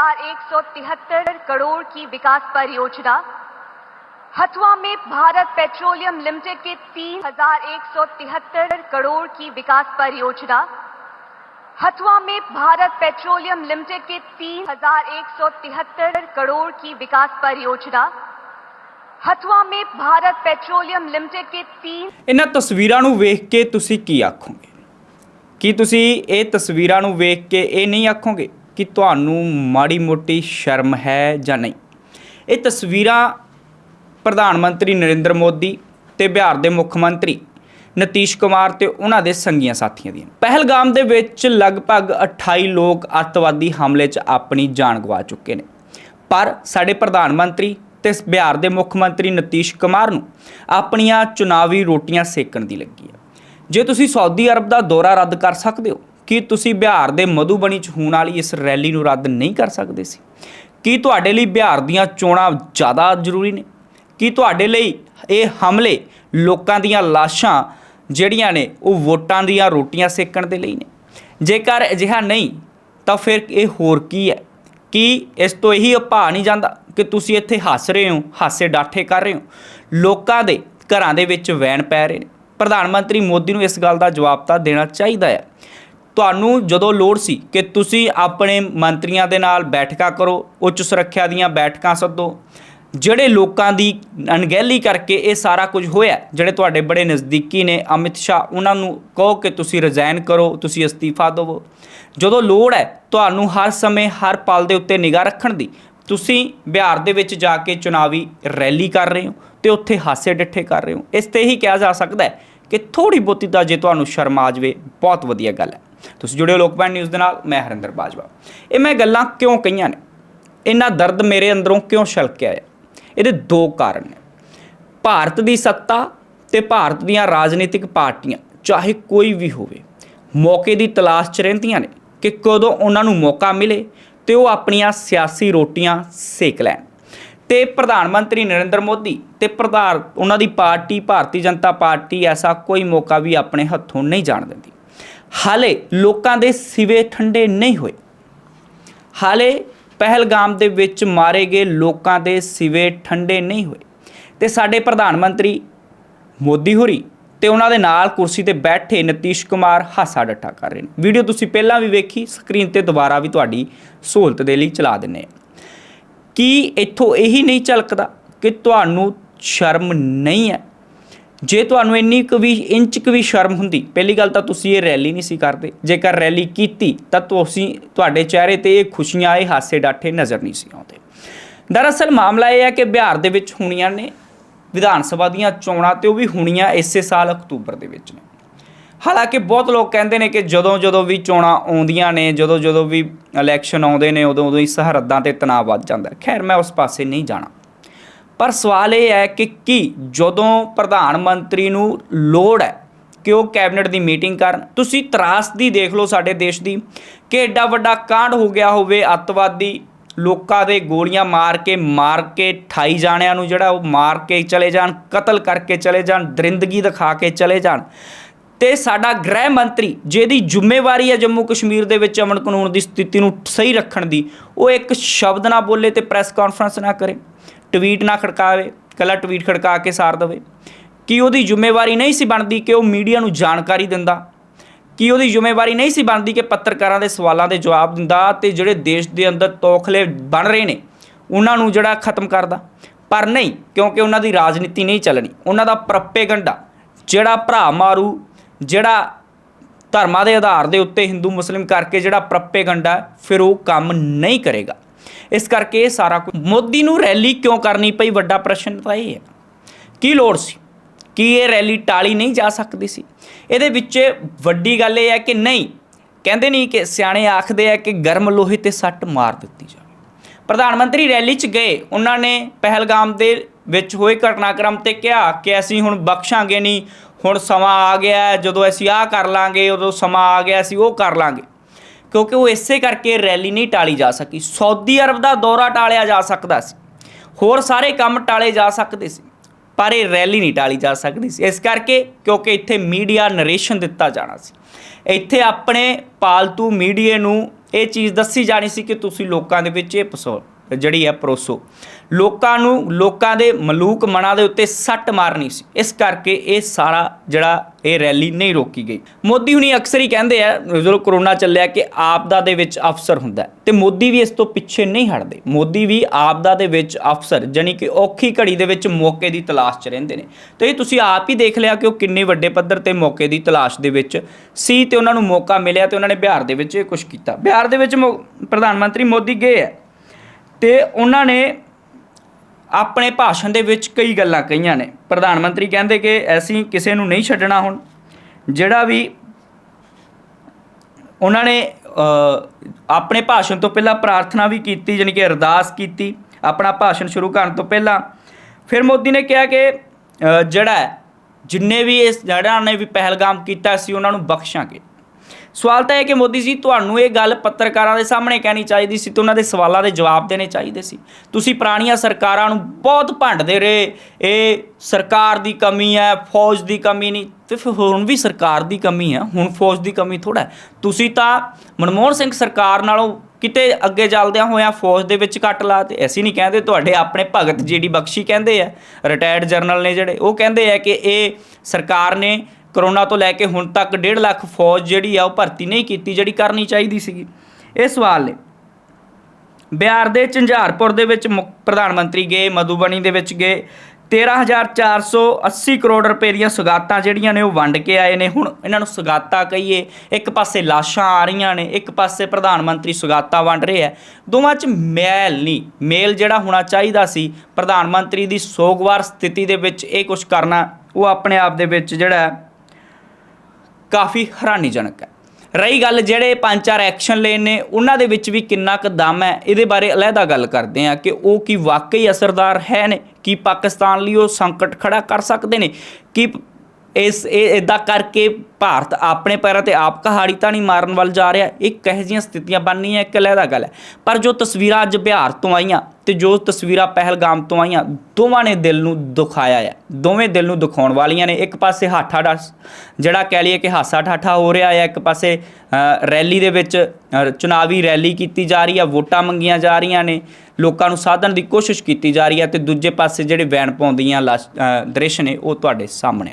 1173 करोड़ की विकास परियोजना हथुआ में भारत पेट्रोलियम लिमिटेड के 3173 करोड़ की विकास परियोजना हथुआ में भारत पेट्रोलियम लिमिटेड के 3173 करोड़ की विकास परियोजना हथुआ में भारत पेट्रोलियम लिमिटेड के तीन ਇਹਨਾਂ ਤਸਵੀਰਾਂ ਨੂੰ ਵੇਖ ਕੇ ਤੁਸੀਂ ਕੀ ਆਖੋਗੇ ਕੀ ਤੁਸੀਂ ਇਹ ਤਸਵੀਰਾਂ ਨੂੰ ਵੇਖ ਕੇ ਇਹ ਨਹੀਂ ਆਖੋਗੇ ਕਿ ਤੁਹਾਨੂੰ ਮਾੜੀ ਮੋਟੀ ਸ਼ਰਮ ਹੈ ਜਾਂ ਨਹੀਂ। ਇਹ ਤਸਵੀਰਾਂ ਪ੍ਰਧਾਨ ਮੰਤਰੀ ਨਰਿੰਦਰ ਮੋਦੀ ਤੇ ਬਿਹਾਰ ਦੇ ਮੁੱਖ ਮੰਤਰੀ ਨਤੀਸ਼ ਕੁਮਾਰ ਤੇ ਉਹਨਾਂ ਦੇ ਸੰਗੀਆਂ ਸਾਥੀਆਂ ਦੀਆਂ। ਪਹਿਲਗਾਮ ਦੇ ਵਿੱਚ ਲਗਭਗ 28 ਲੋਕ ਅੱਤਵਾਦੀ ਹਮਲੇ 'ਚ ਆਪਣੀ ਜਾਨ ਗਵਾ ਚੁੱਕੇ ਨੇ। ਪਰ ਸਾਡੇ ਪ੍ਰਧਾਨ ਮੰਤਰੀ ਤੇ ਬਿਹਾਰ ਦੇ ਮੁੱਖ ਮੰਤਰੀ ਨਤੀਸ਼ ਕੁਮਾਰ ਨੂੰ ਆਪਣੀਆਂ ਚੁਣਾਵੀ ਰੋਟੀਆਂ ਸੇਕਣ ਦੀ ਲੱਗੀ ਹੈ। ਜੇ ਤੁਸੀਂ ਸਾਊਦੀ ਅਰਬ ਦਾ ਦੌਰਾ ਰੱਦ ਕਰ ਸਕਦੇ ਹੋ ਕੀ ਤੁਸੀਂ ਬਿਹਾਰ ਦੇ ਮਧੂਬਨੀ 'ਚ ਹੋਣ ਵਾਲੀ ਇਸ ਰੈਲੀ ਨੂੰ ਰੱਦ ਨਹੀਂ ਕਰ ਸਕਦੇ ਸੀ? ਕੀ ਤੁਹਾਡੇ ਲਈ ਬਿਹਾਰ ਦੀਆਂ ਚੋਣਾਂ ਜ਼ਿਆਦਾ ਜ਼ਰੂਰੀ ਨੇ? ਕੀ ਤੁਹਾਡੇ ਲਈ ਇਹ ਹਮਲੇ ਲੋਕਾਂ ਦੀਆਂ ਲਾਸ਼ਾਂ ਜਿਹੜੀਆਂ ਨੇ ਉਹ ਵੋਟਾਂ ਦੀਆਂ ਰੋਟੀਆਂ ਸੇਕਣ ਦੇ ਲਈ ਨੇ? ਜੇਕਰ ਅਜਿਹਾ ਨਹੀਂ, ਤਾਂ ਫਿਰ ਇਹ ਹੋਰ ਕੀ ਹੈ? ਕੀ ਇਸ ਤੋਂ ਇਹੀ ਉਪਾ ਨਹੀਂ ਜਾਂਦਾ ਕਿ ਤੁਸੀਂ ਇੱਥੇ ਹੱਸ ਰਹੇ ਹੋ, ਹਾਸੇ ਡਾਠੇ ਕਰ ਰਹੇ ਹੋ? ਲੋਕਾਂ ਦੇ ਘਰਾਂ ਦੇ ਵਿੱਚ ਵੈਣ ਪੈ ਰਹੇ ਨੇ। ਪ੍ਰਧਾਨ ਮੰਤਰੀ ਮੋਦੀ ਨੂੰ ਇਸ ਗੱਲ ਦਾ ਜਵਾਬ ਤਾਂ ਦੇਣਾ ਚਾਹੀਦਾ ਹੈ। ਤੁਹਾਨੂੰ ਜਦੋਂ ਲੋੜ ਸੀ ਕਿ ਤੁਸੀਂ ਆਪਣੇ ਮੰਤਰੀਆਂ ਦੇ ਨਾਲ ਬੈਠਕਾਂ ਕਰੋ, ਉੱਚ ਸੁਰੱਖਿਆ ਦੀਆਂ ਬੈਠਕਾਂ ਸੱਦੋ, ਜਿਹੜੇ ਲੋਕਾਂ ਦੀ ਅਣਗਹਿਲੀ ਕਰਕੇ ਇਹ ਸਾਰਾ ਕੁਝ ਹੋਇਆ, ਜਿਹੜੇ ਤੁਹਾਡੇ ਬੜੇ ਨਜ਼ਦੀਕੀ ਨੇ ਅਮਿਤ ਸ਼ਾਹ, ਉਹਨਾਂ ਨੂੰ ਕਹੋ ਕਿ ਤੁਸੀਂ ਰਿਜ਼ਾਈਨ ਕਰੋ, ਤੁਸੀਂ ਅਸਤੀਫਾ ਦਿਵੋ। ਜਦੋਂ ਲੋੜ ਹੈ, ਤੁਹਾਨੂੰ ਹਰ ਸਮੇਂ ਹਰ ਪਲ ਦੇ ਉੱਤੇ ਨਿਗਾਹ ਰੱਖਣ ਦੀ, ਤੁਸੀਂ ਬਿਹਾਰ ਦੇ ਵਿੱਚ ਜਾ ਕੇ ਚੁਣਾਵੀ ਰੈਲੀ ਕਰ ਰਹੇ ਹੋ ਤੇ ਉੱਥੇ ਹਾਸੇ ਡਿੱਠੇ ਕਰ ਰਹੇ ਹੋ। ਇਸ ਤੇ ਹੀ ਕਿਹਾ ਜਾ ਸਕਦਾ ਹੈ ਕਿ ਥੋੜੀ ਬਹੁਤੀ ਤਾਂ ਜੇ ਤੁਹਾਨੂੰ ਸ਼ਰਮ ਆ ਜਾਵੇ, ਬਹੁਤ ਵਧੀਆ ਗੱਲ ਹੈ। ਤੁਸੀਂ ਜੁੜਿਓ ਹੋ ਲੋਕਪਾਲ ਨਿਊਜ਼ ਦੇ ਨਾਲ, ਮੈਂ ਹਰਿੰਦਰ ਬਾਜਵਾ। ਇਹ ਮੈਂ ਗੱਲਾਂ ਕਿਉਂ ਕਹੀਆਂ ਨੇ? ਇੰਨਾ ਦਰਦ ਮੇਰੇ ਅੰਦਰੋਂ ਕਿਉਂ ਛਲਕਿਆ ਹੈ ਇਹਦੇ ਦੋ ਕਾਰਨ ਨੇ। ਭਾਰਤ ਦੀ ਸੱਤਾ ਤੇ ਭਾਰਤ ਦੀਆਂ ਰਾਜਨੀਤਿਕ ਪਾਰਟੀਆਂ, ਚਾਹੇ ਕੋਈ ਵੀ ਹੋਵੇ, ਮੌਕੇ ਦੀ ਤਲਾਸ਼ 'ਚ ਰਹਿੰਦੀਆਂ ਨੇ ਕਿ ਕਦੋਂ ਉਹਨਾਂ ਨੂੰ ਮੌਕਾ ਮਿਲੇ ਤੇ ਉਹ ਆਪਣੀਆਂ ਸਿਆਸੀ ਰੋਟੀਆਂ ਸੇਕ ਲੈਣ। ਤੇ ਪ੍ਰਧਾਨ ਮੰਤਰੀ ਨਰਿੰਦਰ ਮੋਦੀ ਤੇ ਪ੍ਰਧਾਨ, ਉਹਨਾਂ ਦੀ ਪਾਰਟੀ, ਭਾਰਤੀ ਜਨਤਾ ਪਾਰਟੀ ਐਸਾ ਕੋਈ ਮੌਕਾ ਵੀ ਆਪਣੇ ਹੱਥੋਂ ਨਹੀਂ ਜਾਣ ਦਿੰਦੀ। ਹਾਲੇ ਲੋਕਾਂ ਦੇ ਸਿਵੇ ਠੰਡੇ ਨਹੀਂ ਹੋਏ। ਹਾਲੇ ਪਹਿਲਗਾਮ ਦੇ ਵਿੱਚ ਮਾਰੇ ਗਏ ਲੋਕਾਂ ਦੇ ਸਿਵੇ ਠੰਡੇ ਨਹੀਂ ਹੋਏ। ਤੇ ਸਾਡੇ ਪ੍ਰਧਾਨ ਮੰਤਰੀ ਮੋਦੀ ਹੋਰੀ ਤੇ ਉਹਨਾਂ ਦੇ ਨਾਲ ਕੁਰਸੀ ਤੇ ਬੈਠੇ ਨਤੀਸ਼ ਕੁਮਾਰ ਹਾਸਾ ਡੱਠਾ ਕਰ ਰਹੇ ਨੇ। ਵੀਡੀਓ ਤੁਸੀਂ ਪਹਿਲਾਂ ਵੀ ਵੇਖੀ, ਸਕਰੀਨ ਤੇ ਦੁਬਾਰਾ ਵੀ ਤੁਹਾਡੀ ਸਹੂਲਤ ਦੇ ਲਈ ਚਲਾ ਦਿੰਨੇ ਆ ਕੀ ਇੱਥੋਂ ਇਹੀ ਨਹੀਂ ਝਲਕਦਾ ਕਿ ਤੁਹਾਨੂੰ ਸ਼ਰਮ ਨਹੀਂ ਹੈ? ਜੇ ਤੁਹਾਨੂੰ ਇੰਨੀ ਕੁ ਵੀ, ਇੰਚ ਕੁ ਵੀ ਸ਼ਰਮ ਹੁੰਦੀ, ਪਹਿਲੀ ਗੱਲ ਤਾਂ ਤੁਸੀਂ ਇਹ ਰੈਲੀ ਨਹੀਂ ਸੀ ਕਰਦੇ। ਜੇਕਰ ਰੈਲੀ ਕੀਤੀ, ਤਾਂ ਤੁਸੀਂ ਤੁਹਾਡੇ ਚਿਹਰੇ ਤੇ ਇਹ ਖੁਸ਼ੀਆਂ, ਇਹ ਹਾਸੇ ਡਾਠੇ ਨਜ਼ਰ ਨਹੀਂ ਸੀ ਆਉਂਦੇ। ਦਰਅਸਲ ਮਾਮਲਾ ਇਹ ਹੈ ਕਿ ਬਿਹਾਰ ਦੇ ਵਿੱਚ ਹੋਣੀਆਂ ਨੇ, ਵਿਧਾਨ ਸਭਾ ਦੀਆਂ ਚੋਣਾਂ ਤੇ ਉਹ ਵੀ ਹੋਣੀਆਂ ਇਸੇ ਸਾਲ ਅਕਤੂਬਰ ਦੇ ਵਿੱਚ ਨੇ। ਹਾਲਾਂਕਿ ਬਹੁਤ ਲੋਕ ਕਹਿੰਦੇ ਨੇ ਕਿ ਜਦੋਂ ਜਦੋਂ ਵੀ ਚੋਣਾਂ ਆਉਂਦੀਆਂ ਨੇ ਜਦੋਂ ਜਦੋਂ ਵੀ ਇਲੈਕਸ਼ਨ ਆਉਂਦੇ ਨੇ ਉਦੋਂ ਉਦੋਂ ਹੀ ਸਰਹੱਦਾਂ ਤੇ ਤਣਾਅ ਵੱਧ ਜਾਂਦਾ। ਖੈਰ, ਮੈਂ ਉਸ ਪਾਸੇ ਨਹੀਂ ਜਾਣਾ। ਪਰ ਸਵਾਲ ਇਹ ਹੈ ਕਿ ਕੀ ਜਦੋਂ ਪ੍ਰਧਾਨ ਮੰਤਰੀ ਨੂੰ ਲੋੜ ਹੈ ਕਿ ਉਹ ਕੈਬਨਿਟ ਦੀ ਮੀਟਿੰਗ ਕਰਨ, ਤੁਸੀਂ ਤਰਾਸਦੀ ਦੇਖ ਲਓ ਸਾਡੇ ਦੇਸ਼ ਦੀ ਕਿ ਐਡਾ ਵੱਡਾ ਕਾਂਡ ਹੋ ਗਿਆ ਹੋਵੇ ਅੱਤਵਾਦੀ ਲੋਕਾਂ ਦੇ ਗੋਲੀਆਂ ਮਾਰ ਕੇ ਮਾਰ ਕੇ 28 ਜਾਣਿਆਂ ਨੂੰ ਜਿਹੜਾ ਉਹ ਮਾਰ ਕੇ ਚਲੇ ਜਾਣ, ਕਤਲ ਕਰਕੇ ਚਲੇ ਜਾਣ, ਦਰਿੰਦਗੀ ਦਿਖਾ ਕੇ ਚਲੇ ਜਾਣ। ਤੇ ਸਾਡਾ ਗ੍ਰਹਿ ਮੰਤਰੀ, ਜਿਹਦੀ ਜ਼ਿੰਮੇਵਾਰੀ ਹੈ ਜੰਮੂ ਕਸ਼ਮੀਰ ਦੇ ਵਿੱਚ ਅਮਨ ਕਾਨੂੰਨ ਦੀ ਸਥਿਤੀ ਨੂੰ ਸਹੀ ਰੱਖਣ ਦੀ, ਉਹ ਇੱਕ ਸ਼ਬਦ ਨਾ ਬੋਲੇ ਤੇ ਪ੍ਰੈਸ ਕਾਨਫਰੰਸ ਨਾ ਕਰੇ। ਟਵੀਟ ਨਾ ਖੜਕਾਵੇ ਕੱਲਾ ਟਵੀਟ ਖੜਕਾ ਕੇ ਸਾਰ ਦੇਵੇ। ਕੀ ਉਹਦੀ ਜ਼ਿੰਮੇਵਾਰੀ ਨਹੀਂ ਸੀ ਬਣਦੀ ਕਿ ਉਹ ਮੀਡੀਆ ਨੂੰ ਜਾਣਕਾਰੀ ਦਿੰਦਾ? ਕੀ ਉਹਦੀ ਜ਼ਿੰਮੇਵਾਰੀ ਨਹੀਂ ਸੀ ਬਣਦੀ ਕਿ ਪੱਤਰਕਾਰਾਂ ਦੇ ਸਵਾਲਾਂ ਦੇ ਜਵਾਬ ਦਿੰਦਾ ਤੇ ਜਿਹੜੇ ਦੇਸ਼ ਦੇ ਅੰਦਰ ਤੋਖਲੇ ਬਣ ਰਹੇ ਨੇ ਉਹਨਾਂ ਨੂੰ ਜਿਹੜਾ ਖਤਮ ਕਰਦਾ? ਪਰ ਨਹੀਂ ਕਿਉਂਕਿ ਉਹਨਾਂ ਦੀ ਰਾਜਨੀਤੀ ਨਹੀਂ ਚੱਲਣੀ। ਉਹਨਾਂ ਦਾ ਪ੍ਰੋਪੇਗੰਡਾ ਜਿਹੜਾ ਭਰਾ ਮਾਰੂ ਜਿਹੜਾ ਧਰਮਾਂ ਦੇ ਆਧਾਰ ਦੇ ਉੱਤੇ ਹਿੰਦੂ ਮੁਸਲਿਮ ਕਰਕੇ ਜਿਹੜਾ ਪ੍ਰੋਪੇਗੰਡਾ ਹੈ, ਫਿਰ ਉਹ ਕੰਮ ਨਹੀਂ ਕਰੇਗਾ। ਇਸ ਕਰਕੇ ਇਹ ਸਾਰਾ ਕੁਝ ਮੋਦੀ ਨੂੰ ਰੈਲੀ ਕਿਉਂ ਕਰਨੀ ਪਈ? ਵੱਡਾ ਪ੍ਰਸ਼ਨ ਤਾਂ ਇਹ ਹੈ। ਕੀ ਲੋੜ ਸੀ? ਕੀ ਇਹ ਰੈਲੀ ਟਾਲੀ ਨਹੀਂ ਜਾ ਸਕਦੀ ਸੀ? ਇਹਦੇ ਵਿੱਚ ਵੱਡੀ ਗੱਲ ਇਹ ਹੈ ਕਿ ਨਹੀਂ, ਕਹਿੰਦੇ ਨਹੀਂ ਕਿ ਸਿਆਣੇ ਆਖਦੇ ਆ ਕਿ ਗਰਮ ਲੋਹੇ ਤੇ ਸੱਟ ਮਾਰ ਦਿੱਤੀ ਜਾਵੇ। ਪ੍ਰਧਾਨ ਮੰਤਰੀ ਰੈਲੀ 'ਚ ਗਏ। ਉਹਨਾਂ ਨੇ ਪਹਿਲਗਾਮ ਦੇ ਵਿੱਚ ਹੋਏ ਘਟਨਾਕ੍ਰਮ ਤੇ ਕਿਹਾ ਕਿ ਅਸੀਂ ਹੁਣ ਬਖਸ਼ਾਂਗੇ ਨਹੀਂ। ਹੁਣ ਸਮਾਂ ਆ ਗਿਆ, ਜਦੋਂ ਅਸੀਂ ਆਹ ਕਰ ਲਾਂਗੇ, ਉਦੋਂ ਸਮਾਂ ਆ ਗਿਆ, ਅਸੀਂ ਉਹ ਕਰ ਲਾਂਗੇ। ਕਿਉਂਕਿ ਉਹ ਇਸੇ ਕਰਕੇ ਰੈਲੀ ਨਹੀਂ ਟਾਲੀ ਜਾ ਸਕੀ। ਸਾਊਦੀ ਅਰਬ ਦਾ ਦੌਰਾ ਟਾਲਿਆ ਜਾ ਸਕਦਾ ਸੀ। ਹੋਰ ਸਾਰੇ ਕੰਮ ਟਾਲੇ ਜਾ ਸਕਦੇ ਸੀ, ਪਰ ਇਹ ਰੈਲੀ ਨਹੀਂ ਟਾਲੀ ਜਾ ਸਕਦੀ ਸੀ। ਇਸ ਕਰਕੇ ਕਿਉਂਕਿ ਇੱਥੇ ਮੀਡੀਆ ਨਰੇਸ਼ਨ ਦਿੱਤਾ ਜਾਣਾ ਸੀ। ਇੱਥੇ ਆਪਣੇ ਪਾਲਤੂ ਮੀਡੀਏ ਨੂੰ ਇਹ ਚੀਜ਼ ਦੱਸੀ ਜਾਣੀ ਸੀ ਕਿ ਤੁਸੀਂ ਲੋਕਾਂ ਦੇ ਵਿੱਚ ਇਹ ਪਸੋ ਜਿਹੜੀ ਹੈ ਪਰੋਸੋ। ਲੋਕਾਂ ਨੂੰ, ਲੋਕਾਂ ਦੇ ਮਲੂਕ ਮਨਾਂ ਦੇ ਉੱਤੇ ਸੱਟ ਮਾਰਨੀ ਸੀ। ਇਸ ਕਰਕੇ ਇਹ ਸਾਰਾ ਜਿਹੜਾ ਇਹ ਰੈਲੀ ਨਹੀਂ ਰੋਕੀ ਗਈ। ਮੋਦੀ ਹੁਣੀ ਅਕਸਰ ਹੀ ਕਹਿੰਦੇ ਆ, ਜਦੋਂ ਕਰੋਨਾ ਚੱਲਿਆ ਕਿ ਆਪਦਾ ਦੇ ਵਿੱਚ ਅਫਸਰ ਹੁੰਦਾ ਹੈ। ਤੇ ਮੋਦੀ ਵੀ ਇਸ ਤੋਂ ਪਿੱਛੇ ਨਹੀਂ ਹਟਦੇ। ਮੋਦੀ ਵੀ ਆਪਦਾ ਦੇ ਵਿੱਚ ਅਫਸਰ, ਜਾਣੀ ਕਿ ਔਖੀ ਘੜੀ ਦੇ ਵਿੱਚ ਮੌਕੇ ਦੀ ਤਲਾਸ਼ 'ਚ ਰਹਿੰਦੇ ਨੇ। ਤੇ ਇਹ ਤੁਸੀਂ ਆਪ ਹੀ ਦੇਖ ਲਿਆ ਕਿ ਉਹ ਕਿੰਨੇ ਵੱਡੇ ਪੱਧਰ ਤੇ ਮੌਕੇ ਦੀ ਤਲਾਸ਼ ਦੇ ਵਿੱਚ ਸੀ ਤੇ ਉਹਨਾਂ ਨੂੰ ਮੌਕਾ ਮਿਲਿਆ ਤੇ ਉਹਨਾਂ ਨੇ ਬਿਹਾਰ ਦੇ ਵਿੱਚ ਇਹ ਕੁਝ ਕੀਤਾ। ਬਿਹਾਰ ਦੇ ਵਿੱਚ ਮੋ- ਪ੍ਰਧਾਨ ਮੰਤਰੀ ਮੋਦੀ ਗਏ ਹੈ ਤੇ ਉਹਨਾਂ ਨੇ ਆਪਣੇ ਭਾਸ਼ਣ ਦੇ ਵਿੱਚ ਕਈ ਗੱਲਾਂ ਕਹੀਆਂ ਨੇ। ਪ੍ਰਧਾਨ ਮੰਤਰੀ ਕਹਿੰਦੇ ਕਿ ਅਸੀਂ ਕਿਸੇ ਨੂੰ ਨਹੀਂ ਛੱਡਣਾ ਹੁਣ। ਜਿਹੜਾ ਵੀ ਉਹਨਾਂ ਨੇ ਆਪਣੇ ਭਾਸ਼ਣ ਤੋਂ ਪਹਿਲਾਂ ਪ੍ਰਾਰਥਨਾ ਵੀ ਕੀਤੀ ਯਾਨੀ ਕਿ ਅਰਦਾਸ ਕੀਤੀ, ਆਪਣਾ ਭਾਸ਼ਣ ਸ਼ੁਰੂ ਕਰਨ ਤੋਂ ਪਹਿਲਾਂ। ਫਿਰ ਮੋਦੀ ਨੇ ਕਿਹਾ ਕਿ ਜਿਹੜਾ ਜਿੰਨੇ ਵੀ ਇਸ, ਜਿਹੜਾ ਨੇ ਵੀ ਪਹਿਲਗਾਮ ਕੀਤਾ ਸੀ, ਉਹਨਾਂ ਨੂੰ ਬਖਸ਼ਾਂਗੇ। ਸਵਾਲ ਤਾਂ ਇਹ ਕਿ ਮੋਦੀ ਜੀ, ਤੁਹਾਨੂੰ ਇਹ ਗੱਲ ਪੱਤਰਕਾਰਾਂ ਦੇ ਸਾਹਮਣੇ ਕਹਿਣੀ ਚਾਹੀਦੀ ਸੀ ਤੇ ਉਹਨਾਂ ਦੇ ਸਵਾਲਾਂ ਦੇ ਜਵਾਬ ਦੇਣੇ ਚਾਹੀਦੇ ਸੀ। ਤੁਸੀਂ ਪੁਰਾਣੀਆਂ ਸਰਕਾਰਾਂ ਨੂੰ ਬਹੁਤ ਭੰਡਦੇ ਰਹੇ। ਇਹ ਸਰਕਾਰ ਦੀ ਕਮੀ ਹੈ, ਫੌਜ ਦੀ ਕਮੀ ਨਹੀਂ। ਤੇ ਫਿਰ ਹੁਣ ਵੀ ਸਰਕਾਰ ਦੀ ਕਮੀ ਹੈ। ਹੁਣ ਫੌਜ ਦੀ ਕਮੀ ਥੋੜਾ ਤੁਸੀਂ ਤਾਂ ਮਨਮੋਹਨ ਸਿੰਘ ਸਰਕਾਰ ਨਾਲੋਂ ਕਿਤੇ ਅੱਗੇ ਚੱਲਦਿਆਂ ਹੋਇਆਂ ਫੌਜ ਦੇ ਵਿੱਚ ਕੱਟ ਲਾ ਤੇ ਅਸੀਂ ਨਹੀਂ ਕਹਿੰਦੇ, ਤੁਹਾਡੇ ਆਪਣੇ ਭਗਤ ਜੀਡੀ ਬਖਸ਼ੀ ਕਹਿੰਦੇ ਆ। ਰਿਟਾਇਰਡ ਜਰਨਲ ਨੇ ਜਿਹੜੇ, ਉਹ ਕਹਿੰਦੇ ਆ ਕਿ ਇਹ ਸਰਕਾਰ ਨੇ ਕਰੋਨਾ ਤੋਂ ਲੈ ਕੇ ਹੁਣ ਤੱਕ 1.5 ਲੱਖ ਫੌਜ ਜਿਹੜੀ ਆ ਉਹ ਭਰਤੀ ਨਹੀਂ ਕੀਤੀ, ਜਿਹੜੀ ਕਰਨੀ ਚਾਹੀਦੀ ਸੀਗੀ। ਇਹ ਸਵਾਲ ਨੇ। ਬਿਹਾਰ ਦੇ ਝੰਝਾਰਪੁਰ ਦੇ ਵਿੱਚ ਮੁੱਖ ਪ੍ਰਧਾਨ ਮੰਤਰੀ ਗਏ, ਮਧੂਬਨੀ ਦੇ ਵਿੱਚ ਗਏ। 13480 ਕਰੋੜ ਰੁਪਏ ਦੀਆਂ ਸੁਗਾਤਾਂ ਜਿਹੜੀਆਂ ਨੇ ਉਹ ਵੰਡ ਕੇ ਆਏ ਨੇ। ਹੁਣ ਇਹਨਾਂ ਨੂੰ ਸੁਗਾਤਾਂ ਕਹੀਏ, ਇੱਕ ਪਾਸੇ ਲਾਸ਼ਾਂ ਆ ਰਹੀਆਂ ਨੇ, ਇੱਕ ਪਾਸੇ ਪ੍ਰਧਾਨ ਮੰਤਰੀ ਸੁਗਾਤਾਂ ਵੰਡ ਰਹੇ ਆ ਦੋਵਾਂ 'ਚ ਮੈਲ ਨਹੀਂ। ਮੇਲ ਜਿਹੜਾ ਹੋਣਾ ਚਾਹੀਦਾ ਸੀ, ਪ੍ਰਧਾਨ ਮੰਤਰੀ ਦੀ ਸੋਗਵਾਰ ਸਥਿਤੀ ਦੇ ਵਿੱਚ ਇਹ ਕੁਝ ਕਰਨਾ, ਉਹ ਆਪਣੇ ਆਪ ਦੇ ਵਿੱਚ ਜਿਹੜਾ ਕਾਫੀ ਹੈਰਾਨੀਜਨਕ ਹੈ। ਰਹੀ ਗੱਲ ਜਿਹੜੇ ਪੰਜ ਚਾਰ ਐਕਸ਼ਨ ਲਏ ਨੇ, ਉਹਨਾਂ ਦੇ ਵਿੱਚ ਵੀ ਕਿੰਨਾ ਕੁ ਦਮ ਹੈ, ਇਹਦੇ ਬਾਰੇ ਅਲੱਗਾ ਗੱਲ ਕਰਦੇ ਆ ਕਿ ਉਹ ਕੀ ਵਾਕਈ ਅਸਰਦਾਰ ਹੈ ਨੇ, ਕੀ ਪਾਕਿਸਤਾਨ ਲਈ ਉਹ ਸੰਕਟ ਖੜਾ ਕਰ ਸਕਦੇ ਨੇ, ਕੀ ਇਸ ਇਹ ਇਦਾਂ ਕਰਕੇ ਭਾਰਤ ਆਪਣੇ ਪੈਰਾਂ ਤੇ ਆਪ ਕਹਾੜੀ ਤਾਂ ਨਹੀਂ ਮਾਰਨ ਵੱਲ ਜਾ ਰਿਹਾ। ਇਹ ਕਹੇ ਜੀਆਂ ਸਥਿਤੀਆਂ ਬਣਨੀਆਂ ਇੱਕ ਅਲੱਗਾ ਗੱਲ ਹੈ। ਪਰ ਜੋ ਤਸਵੀਰਾਂ ਅੱਜ ਬਿਹਾਰ ਤੋਂ ਆਈਆਂ ਤੇ ਜੋ ਤਸਵੀਰਾਂ ਪਹਿਲਗਾਮ ਤੋਂ ਆਈਆਂ, ਦੋਵਾਂ ਨੇ ਦਿਲ ਨੂੰ ਦੁਖਾਇਆ ਹੈ ਦੋਵੇਂ ਦਿਲ ਨੂੰ ਦੁਖਾਉਣ ਵਾਲੀਆਂ ਨੇ। ਇੱਕ ਪਾਸੇ ਹਾਠਾ ਦਾ ਜਿਹੜਾ ਕਹਿ ਲਈਏ ਕਿ ਹਾਸਾ ਠਾਠਾ ਹੋ ਰਿਹਾ ਹੈ ਇੱਕ ਪਾਸੇ ਰੈਲੀ ਦੇ ਵਿੱਚ ਚੁਣਾਵੀ ਰੈਲੀ ਕੀਤੀ ਜਾ ਰਹੀ ਹੈ ਵੋਟਾਂ ਮੰਗੀਆਂ ਜਾ ਰਹੀਆਂ ਨੇ। ਲੋਕਾਂ ਨੂੰ ਸਾਧਨ ਦੀ ਕੋਸ਼ਿਸ਼ ਕੀਤੀ ਜਾ ਰਹੀ ਹੈ ਤੇ ਦੂਜੇ ਪਾਸੇ ਜਿਹੜੇ ਵੈਣ ਪਾਉਂਦੀਆਂ ਲਾਸ਼- ਦ੍ਰਿਸ਼ ਨੇ ਉਹ ਤੁਹਾਡੇ ਸਾਹਮਣੇ ਨੇ।